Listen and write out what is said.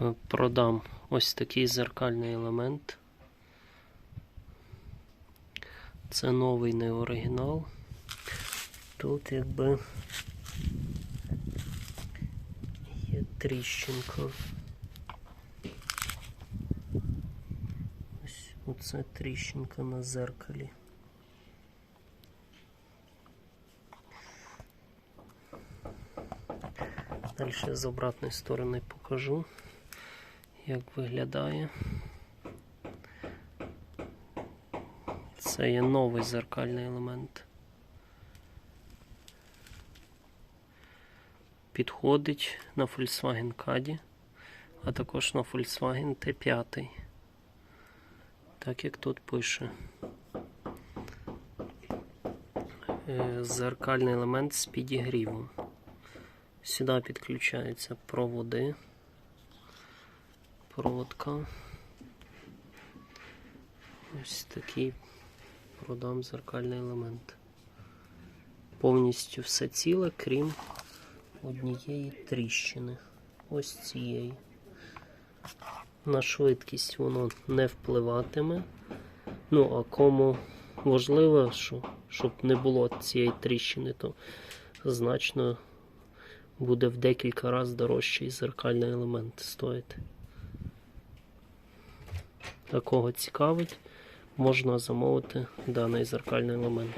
Е, Продам ось такий зеркальний елемент. Це новий не оригінал. Тут якби є тріщинка. Ось оце тріщинка на зеркалі. Далі з обратної сторони покажу, як виглядає. Це є новий зеркальний елемент. Підходить на Volkswagen Caddy, а також на Volkswagen T5. Так як тут пише. Е, Зеркальний елемент з підігрівом. Сюди підключаються проводи. Проводка. Ось такий продам зеркальний елемент. Повністю все ціле, крім однієї тріщини. Ось цієї. На швидкість воно не впливатиме. Ну, а кому важливо, що, щоб не було цієї тріщини, то значно буде в декілька разів дорожчий зеркальний елемент стоїти. Такого цікавить, можна замовити даний зеркальний елемент.